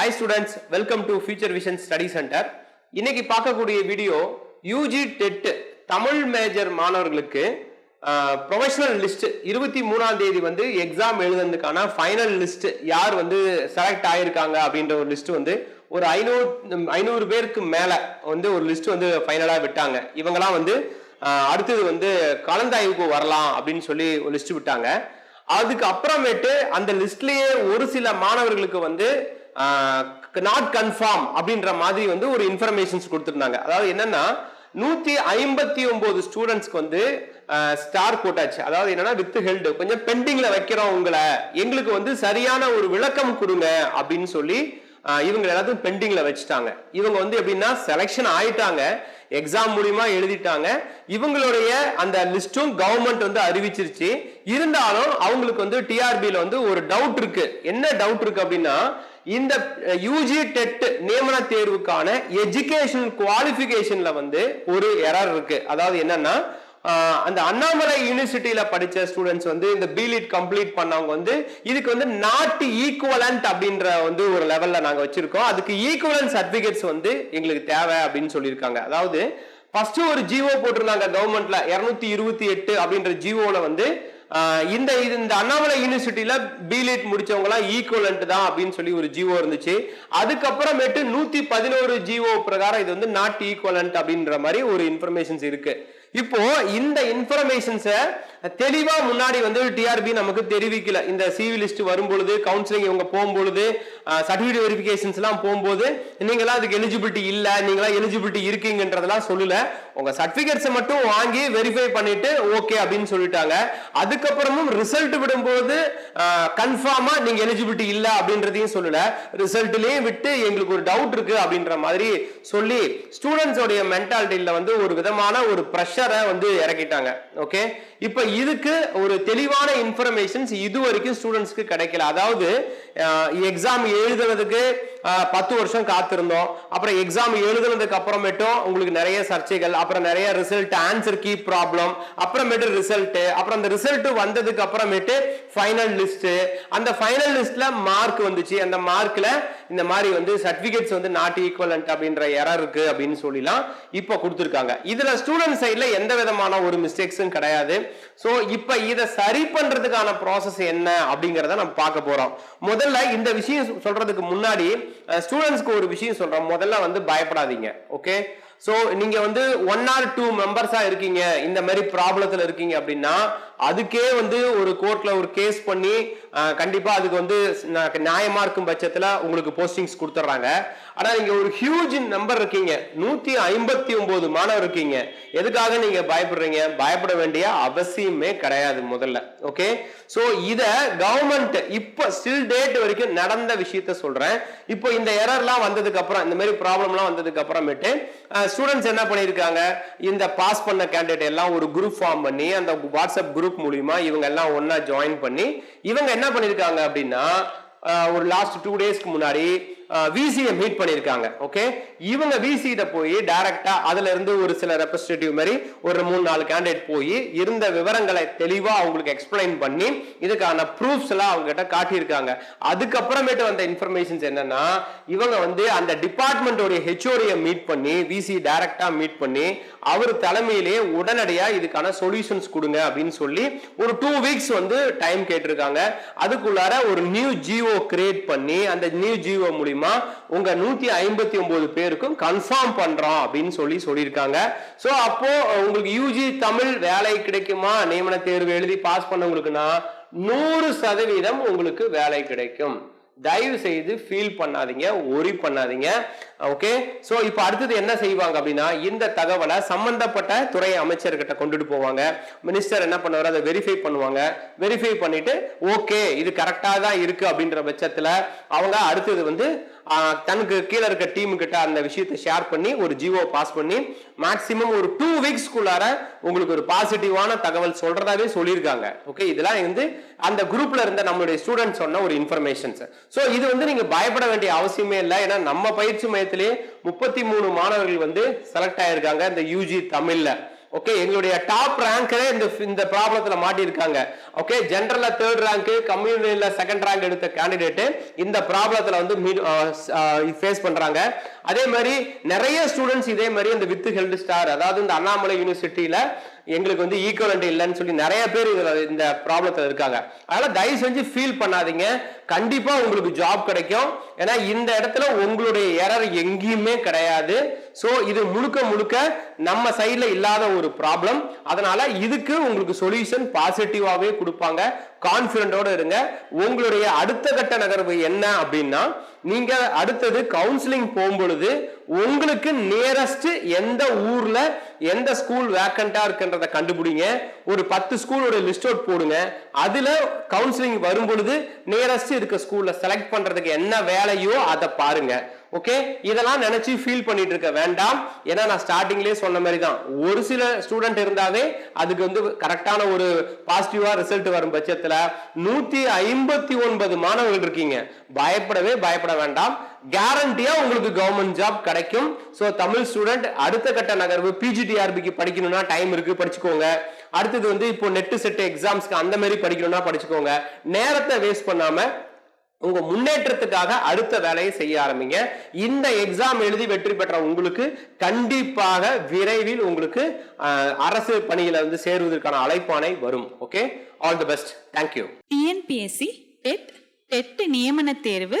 Hi students welcome to future vision study centre இன்னைக்கு பார்க்கக்கூடிய video UG TET Tamil major மாணவர்களுக்கு professional list இருபத்தி மூணாம் தேதி வந்து எக்ஸாம் எழுதுனதுக்கான ஃபைனல் லிஸ்ட் யார் வந்து செலக்ட் ஆயிருக்காங்க அப்படின்ற ஒரு லிஸ்ட் வந்து ஒரு ஐநூறு ஐநூறு பேருக்கு மேலே வந்து ஒரு லிஸ்ட் வந்து ஃபைனலாக விட்டாங்க. இவங்கெல்லாம் வந்து அடுத்தது வந்து கலந்தாய்வுக்கு வரலாம் அப்படின்னு சொல்லி ஒரு லிஸ்ட் விட்டாங்க. அதுக்கு அப்புறமேட்டு அந்த லிஸ்ட்லேயே ஒரு சில மாணவர்களுக்கு வந்து நாட் கன்ஃபார்ம் அப்படின்ற மாதிரி வந்து ஒரு இன்ஃபர்மேஷன்ஸ் கொடுத்துருந்தாங்க. அதாவது என்னன்னா நூத்தி ஐம்பத்தி ஒன்பது ஸ்டூடெண்ட்ஸ்க்கு வந்து ஸ்டார் போட்டாச்சு. அதாவது என்னன்னா வித் ஹெல்டு கொஞ்சம் பெண்டிங்ல வைக்கிறோம் உங்களை. எங்களுக்கு வந்து சரியான ஒரு விளக்கம் கொடுங்க அப்படின்னு சொல்லி இவங்க எல்லாத்தையும் பெண்டிங்ல வச்சுட்டாங்க. இவங்க வந்து எப்படின்னா செலெக்ஷன் ஆயிட்டாங்க. எக்ஸாம் மூலியமா எழுதிட்டாங்க. இவங்களுடைய அந்த லிஸ்டும் கவர்மெண்ட் வந்து அறிவிச்சிருச்சு. இருந்தாலும் அவங்களுக்கு வந்து டிஆர்பியில வந்து ஒரு டவுட் இருக்கு. என்ன டவுட் இருக்கு அப்படின்னா இந்த யூஜி டெட் நியமன தேர்வுக்கான எஜுகேஷன் குவாலிஃபிகேஷன்ல வந்து ஒரு எரர் இருக்கு. அதாவது என்னன்னா அந்த அண்ணாமலை யூனிவர்சிட்டியில படிச்ச ஸ்டூடெண்ட்ஸ் வந்து இந்த பிலிட் கம்ப்ளீட் பண்ணவங்க வந்து இதுக்கு வந்து நாட் ஈக்குவலண்ட் அப்படின்ற வந்து ஒரு லெவல்ல நாங்க வச்சிருக்கோம். அதுக்கு ஈக்குவலன்ட் சர்டிபிகேட்ஸ் வந்து எங்களுக்கு தேவை அப்படின்னு சொல்லியிருக்காங்க. அதாவது ஃபர்ஸ்ட் ஒரு ஜிஓ போட்டிருந்தாங்க கவர்மெண்ட்ல இருநூத்தி இருபத்தி எட்டு அப்படின்ற ஜிஓல வந்து இந்த இது இந்த அண்ணாமலை யூனிவர்சிட்டியில பிலிட் முடிச்சவங்க எல்லாம் ஈக்குவலண்ட் தான் அப்படின்னு சொல்லி ஒரு ஜிஓ இருந்துச்சு. அதுக்கப்புறமேட்டு நூத்தி பதினோரு ஜிஓ பிரகாரம் இது வந்து நாட் ஈக்குவலண்ட் அப்படின்ற மாதிரி ஒரு இன்ஃபர்மேஷன்ஸ் இருக்கு. இப்போ இந்த இன்ஃபர்மேஷன்ஸை தெளிவா முன்னாடி வந்து டிஆர்பி நமக்கு தெரிவிக்கல. இந்த சிவி லிஸ்ட் வரும்பொழுது கவுன்சிலிங் இவங்க போகும்பொழுது சர்டிஃபிகேட் வெரிஃபிகேஷன்ஸ் எல்லாம் போகும்போது நீங்களாம் அதுக்கு எலிஜிபிலிட்டி இல்ல நீங்களாம் எலிஜிபிலிட்டி இருக்கீங்கன்றதெல்லாம் சொல்லல. உங்க சர்டிபிகேட்ஸை மட்டும் வாங்கி வெரிஃபை பண்ணிட்டு ஓகே அப்படின்னு சொல்லிட்டாங்க. அதுக்கப்புறமும் ரிசல்ட் விடும்போது கன்ஃபார்மா நீங்க எலிஜிபிலிட்டி இல்ல அப்படின்றதையும் சொல்லல. ரிசல்ட்லயும் விட்டு எங்களுக்கு ஒரு டவுட் இருக்கு அப்படின்ற மாதிரி சொல்லி ஸ்டூடெண்ட்ஸோடைய மென்டாலிட்டியில வந்து ஒரு விதமான ஒரு ப்ரெஷரை வந்து இறக்கிட்டாங்க. ஓகே இப்போ இதுக்கு ஒரு தெளிவான இன்ஃபர்மேஷன்ஸ் இது வரைக்கும் ஸ்டூடெண்ட்ஸ்க்கு கிடைக்கல. அதாவது எக்ஸாம் எழுதுறதுக்கு பத்து வருஷம் காத்திருந்தோம். அப்புறம் எக்ஸாம் எழுதுனதுக்கு அப்புறமேட்டும் உங்களுக்கு நிறைய சர்ச்சைகள் அப்புறம் நிறைய ரிசல்ட் ஆன்சர் கீ ப்ராப்ளம் அப்புறமேட்டு ரிசல்ட் அப்புறம் அந்த ரிசல்ட் வந்ததுக்கு அப்புறமேட்டு ஃபைனல் லிஸ்ட் அந்த ஃபைனல் லிஸ்ட்ல மார்க் வந்துச்சு. அந்த மார்க்ல இந்த மாதிரி வந்து சர்டிபிகேட்ஸ் வந்து நாட் ஈக்குவலண்ட் அப்படின்ற எரர் இருக்கு அப்படின்னு சொல்லிலாம் இப்போ கொடுத்துருக்காங்க. இதுல ஸ்டூடெண்ட் சைட்ல எந்த விதமான ஒரு மிஸ்டேக்ஸும் கிடையாது. ஸோ இப்போ இதை சரி பண்றதுக்கான ப்ராசஸ் என்ன அப்படிங்கிறத நம்ம பார்க்க போறோம். முதல்ல இந்த விஷயம் சொல்றதுக்கு முன்னாடி ஸ்டூடெண்ட்ஸ்க்கு ஒரு விஷயம் சொல்றோம் முதல்ல வந்து பயப்படாதீங்க ஓகே ஸோ நீங்க வந்து ஒன் ஆர் டூ மெம்பர்ஸா இருக்கீங்க இந்த மாதிரி ப்ராப்ளத்தில் இருக்கீங்க அப்படின்னா அதுக்கே வந்து ஒரு கோர்ட்ல ஒரு கேஸ் பண்ணி கண்டிப்பாக கண்டிப்பா அதுக்கு வந்து நியாயமாக இருக்கும் பட்சத்துல உங்களுக்கு போஸ்டிங்ஸ் கொடுத்துட்றாங்க ஆனா நீங்கள் ஒரு ஹியூஜ் நம்பர் இருக்கீங்க. நூத்தி ஐம்பத்தி ஒம்பது மாணவர் இருக்கீங்க. எதுக்காக நீங்க பயப்படுறீங்க? பயப்பட வேண்டிய அவசியமே கிடையாது முதல்ல. ஓகே சோ இதை கவர்மெண்ட் இப்போ ஸ்டில் டேட் வரைக்கும் நடந்த விஷயத்த சொல்றேன். இப்போ இந்த எரர்லாம் வந்ததுக்கு அப்புறம் இந்த மாதிரி ப்ராப்ளம்லாம் வந்ததுக்கு அப்புறமேட்டு ஸ்டூடெண்ட்ஸ் என்ன பண்ணியிருக்காங்க? இந்த பாஸ் பண்ண கேண்டிடேட் எல்லாம் ஒரு குரூப் ஃபார்ம் பண்ணி அந்த வாட்ஸ்அப் குரூப் மூலியமா இவங்க எல்லாம் ஒன்னா ஜாயின் பண்ணி இவங்க என்ன பண்ணியிருக்காங்க அப்படின்னா ஒரு லாஸ்ட் டூ டேஸ்க்கு முன்னாடி விசியை மீட் பண்ணியிருக்காங்க ஓகே இவங்க விசியிட போய் டைரக்டா அதுல இருந்து ஒரு சில ரெப்ரஸன்டேட்டிவ் மாதிரி ஒரு மூணு நாலு கேண்டிடேட் போய் இருந்த விவரங்களை தெளிவா அவங்களுக்கு எக்ஸ்பிளைன் பண்ணி இதுக்கான ப்ரூஃப்ஸ் எல்லாம் அவங்க கிட்ட காட்டியிருக்காங்க. அதுக்கப்புறமேட்டு வந்த இன்ஃபர்மேஷன்ஸ் என்னன்னா இவங்க வந்து அந்த டிபார்ட்மெண்டோடைய ஹெச்ஓடியை மீட் பண்ணி விசி டைரக்டா மீட் பண்ணி அவர் தலைமையிலேயே உடனடியா இதுக்கான சொல்யூஷன்ஸ் கொடுங்க அப்படின்னு சொல்லி ஒரு டூ வீக்ஸ் வந்து டைம் கேட்டிருக்காங்க. அதுக்குள்ளார ஒரு நியூ ஜிஓ கிரியேட் பண்ணி அந்த நியூ ஜிஓ மூலியமா உங்க நூத்தி ஐம்பத்தி ஒன்பது பேருக்கும் கன்ஃபார்ம் பண்றோம் அப்படின்னு சொல்லி சொல்லியிருக்காங்க. சோ அப்போ உங்களுக்கு யூஜி தமிழ் வேலை கிடைக்குமா? நியமன தேர்வு எழுதி பாஸ் பண்ணவங்களுக்குன்னா நூறு சதவீதம் உங்களுக்கு வேலை கிடைக்கும். தயவு செய்து ஃபீல் பண்ணாதீங்க ஒரி பண்ணாதீங்க. ஓகே ஸோ இப்போ அடுத்தது என்ன செய்வாங்க அப்படின்னா இந்த தகவலை சம்பந்தப்பட்ட துறை அமைச்சர்கிட்ட கொண்டுட்டு போவாங்க. மினிஸ்டர் என்ன பண்ணுவார்? அதை வெரிஃபை பண்ணுவாங்க. வெரிஃபை பண்ணிட்டு ஓகே இது கரெக்டாக தான் இருக்கு அப்படின்ற பட்சத்தில் அவங்க அடுத்தது வந்து தனக்கு கீழே இருக்க டீம் கிட்ட அந்த விஷயத்தை ஷேர் பண்ணி ஒரு ஜிஓ பாஸ் பண்ணி மேக்சிமம் ஒரு டூ வீக்ஸ்க்குள்ளார உங்களுக்கு ஒரு பாசிட்டிவான தகவல் சொல்றதாவே சொல்லியிருக்காங்க. ஓகே இதெல்லாம் வந்து அந்த குரூப்ல இருந்த நம்மளுடைய ஸ்டூடெண்ட் சொன்ன ஒரு இன்ஃபர்மேஷன்ஸ் ஸோ இது வந்து நீங்க பயப்பட வேண்டிய அவசியமே இல்லை. ஏன்னா நம்ம பயிற்சி மையத்திலேயே முப்பத்தி மூணு மாணவர்கள் வந்து செலக்ட் ஆயிருக்காங்க. இந்த யூஜி தமிழ்ல. ஓகே எங்களுடைய டாப் ரேங்கரே இந்த இந்த ப்ராப்ளத்துல மாட்டியிருக்காங்க. ஓகே ஜென்ரல்ல தேர்ட் ரேங்க் கம்யூனிட்டியில செகண்ட் ரேங்க் எடுத்த கேண்டிடேட் இந்த ப்ராப்ளத்துல வந்து ஃபேஸ் uh, uh, பண்றாங்க. அதே மாதிரி நிறைய ஸ்டூடெண்ட்ஸ் இதே மாதிரி இந்த வித் ஹெல்த் ஸ்டார் அதாவது இந்த அண்ணாமலை யூனிவர்சிட்டியில எங்களுக்கு வந்து ஈக்குவலண்ட் இல்லைன்னு சொல்லி நிறைய பேர் இதுல இந்த ப்ராப்ளத்தில் இருக்காங்க. அதனால தயவு செஞ்சு ஃபீல் பண்ணாதீங்க. கண்டிப்பா உங்களுக்கு ஜாப் கிடைக்கும். ஏன்னா இந்த இடத்துல உங்களுடைய எரர் எங்கேயுமே கிடையாது. சோ இது முழுக்க முழுக்க நம்ம சைடுல இல்லாத ஒரு ப்ராப்ளம் அதனால இதுக்கு உங்களுக்கு சொல்யூஷன் பாசிட்டிவாகவே கொடுப்பாங்க. கான்பிடண்டோட இருங்க. உங்களுடைய அடுத்த கட்ட நகர்வு என்ன அப்படின்னா நீங்க அடுத்தது கவுன்சிலிங் போகும்பொழுது உங்களுக்கு நியரஸ்ட் எந்த ஊர்ல எந்த ஸ்கூல் வேக்கண்டா இருக்குன்றத கண்டுபிடிங்க. ஒரு பத்து ஸ்கூலோட லிஸ்ட் அவுட் போடுங்க. அதுல கவுன்சிலிங் வரும் பொழுது நியரஸ்ட் இருக்க ஸ்கூல்ல செலக்ட் பண்றதுக்கு என்ன வேலையோ அதை பாருங்க. ஓகே இதெல்லாம் நினைச்சு ஃபீல் பண்ணிட்டு இருக்க வேண்டாம். ஏன்னா நான் ஸ்டார்டிங்லயே சொன்ன மாதிரி தான் ஒரு சில ஸ்டூடெண்ட் இருந்தாவே அதுக்கு வந்து கரெக்டான ஒரு பாசிட்டிவா ரிசல்ட் வரும் பட்சத்துல நூத்தி ஐம்பத்தி ஒன்பது மாணவர்கள் இருக்கீங்க. பயப்படவே பயப்பட வேண்டாம். கேரண்டியா உங்களுக்கு கவர்மெண்ட் ஜாப் கிடைக்கும். ஸோ தமிழ் ஸ்டூடெண்ட் அடுத்த கட்ட நகர்வு பிஜிடிஆர்பிக்கு படிக்கணும்னா டைம் இருக்கு படிச்சுக்கோங்க. அடுத்தது வந்து இப்போ நெட்டு செட் எக்ஸாம்ஸ்க்கு அந்த மாதிரி படிக்கணும்னா படிச்சுக்கோங்க. நேரத்தை வேஸ்ட் பண்ணாம உங்க முன்னேற்றத்துக்காக அடுத்த வேலையை செய்ய ஆரம்பிங்க. இந்த எக்ஸாம் எழுதி வெற்றி பெற்ற உங்களுக்கு கண்டிப்பாக விரைவில் உங்களுக்கு அரசு பணியில வந்து சேருவதற்கான அழைப்பானை வரும். Okay all the best thank you TNPSC TET TET நியமன தேர்வு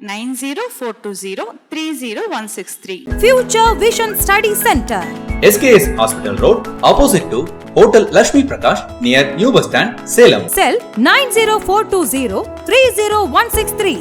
9042030163. Future Vision Study Center. SKS Hospital Road, opposite to Hotel Lashmi Prakash, near New Bus Stand, Salem. Cell 90420